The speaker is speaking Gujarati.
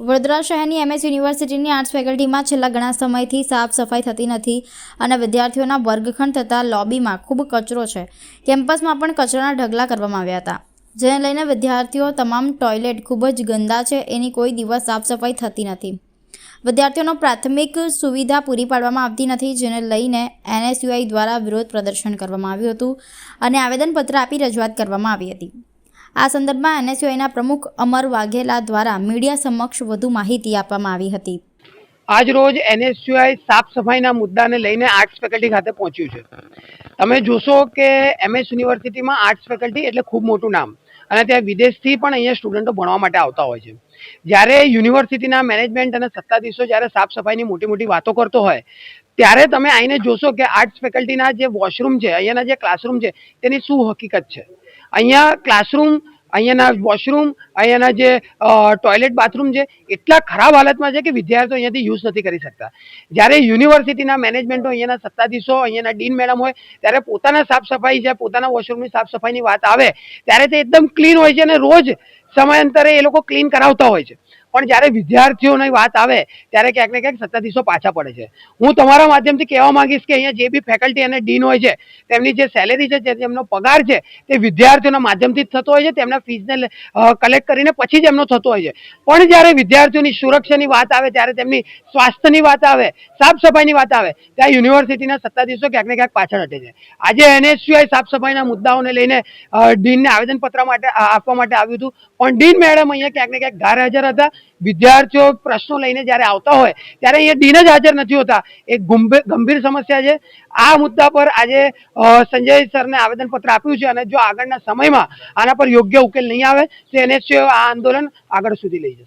વડોદરા શહેરની એમએસ યુનિવર્સિટીની આર્ટ્સ ફેકલ્ટીમાં છેલ્લા ઘણા સમયથી સાફ સફાઈ થતી નથી અને વિદ્યાર્થીઓના વર્ગખંડ થતાં લોબીમાં ખૂબ કચરો છે. કેમ્પસમાં પણ કચરાના ઢગલા કરવામાં આવ્યા હતા. જેને લઈને વિદ્યાર્થીઓ તમામ ટોયલેટ ખૂબ જ ગંદા છે, એની કોઈ દિવસ સાફ સફાઈ થતી નથી. વિદ્યાર્થીઓનો પ્રાથમિક સુવિધા પૂરી પાડવામાં આવતી નથી, જેને લઈને એનએસયુઆઈ દ્વારા વિરોધ પ્રદર્શન કરવામાં આવ્યું હતું અને આવેદનપત્ર આપી રજૂઆત કરવામાં આવી હતી. આ સંદર્ભમાં એનએસયુઆઈના પ્રમુખ અમર વાઘેલા દ્વારા મીડિયા સમક્ષ વધુ માહિતી આપવામાં આવી હતી. આજ રોજ એનએસયુઆઈ સાફ સફાઈના મુદ્દાને લઈને આર્ટ્સ ફેકલ્ટી ખાતે પહોંચ્યું છે. તમે જોશો કે એમએસ યુનિવર્સિટીમાં આર્ટ્સ ફેકલ્ટી એટલે ખૂબ મોટું નામ. અને ત્યાં વિદેશથી પણ અહીંયા સ્ટુડન્ટો ભણવા માટે આવતા હોય છે. જ્યારે યુનિવર્સિટીના મેનેજમેન્ટ અને સત્તાધીશો જ્યારે સાફ સફાઈની મોટી મોટી વાતો કરતો હોય, ત્યારે તમે આવીને જોશો કે આર્ટ્સ ફેકલ્ટીના જે વોશરૂમ છે, અહીંયાના જે ક્લાસરૂમ છે, તેની શું હકીકત છે? અહીંયા ક્લાસરૂમ અહીંયાના વોશરૂમ અહીંયાના જે ટોયલેટ બાથરૂમ છે, એટલા ખરાબ હાલતમાં છે કે વિદ્યાર્થીઓ અહીંયાથી યુઝ નથી કરી શકતા. જ્યારે યુનિવર્સિટીના મેનેજમેન્ટો અહીંયાના સત્તાધીશો, અહીંયાના ડીન મેડમ હોય, ત્યારે પોતાના સાફ સફાઈ છે, પોતાના વોશરૂમની સાફ સફાઈની વાત આવે, ત્યારે તે એકદમ ક્લીન હોય છે અને રોજ સમયાંતરે એ લોકો ક્લીન કરાવતા હોય છે. પણ જ્યારે વિદ્યાર્થીઓની વાત આવે, ત્યારે ક્યાંક ને ક્યાંક સત્તાધીશો પાછા પડે છે. હું તમારા માધ્યમથી કહેવા માંગીશ કે અહીંયા જે બી ફેકલ્ટી અને ડીન હોય છે, તેમની જે સેલેરી છે, જે એમનો પગાર છે, તે વિદ્યાર્થીઓના માધ્યમથી જ થતો હોય છે, તેમના ફીઝને કલેક્ટ કરીને પછી જ એમનો થતો હોય છે. પણ જ્યારે વિદ્યાર્થીઓની સુરક્ષાની વાત આવે, ત્યારે તેમની સ્વાસ્થ્યની વાત આવે, સાફ સફાઈની વાત આવે, ત્યાં યુનિવર્સિટીના સત્તાધીશો ક્યાંક ને ક્યાંક પાછળ હટે છે. આજે એનએસયુઆઈ સાફ સફાઈના મુદ્દાઓને લઈને ડીનને આવેદનપત્ર માટે, આપવા માટે આવ્યું હતું. પણ ડીન મેડમ અહીંયા ક્યાંક ને ક્યાંક ગેરહાજર હતા. વિદ્યાર્થીઓ પ્રશ્નો લઈને જ્યારે આવતા હોય, ત્યારે અહીંયા ડીન જ હાજર નથી હોતા. એક ગંભીર સમસ્યા છે. આ મુદ્દા પર આજે સંજય સરને આવેદનપત્ર આપ્યું છે અને જો આગળના સમયમાં આના પર યોગ્ય ઉકેલ નહીં આવે, તો એનએસયુઆઈ આ આંદોલન આગળ સુધી લઈ જશે.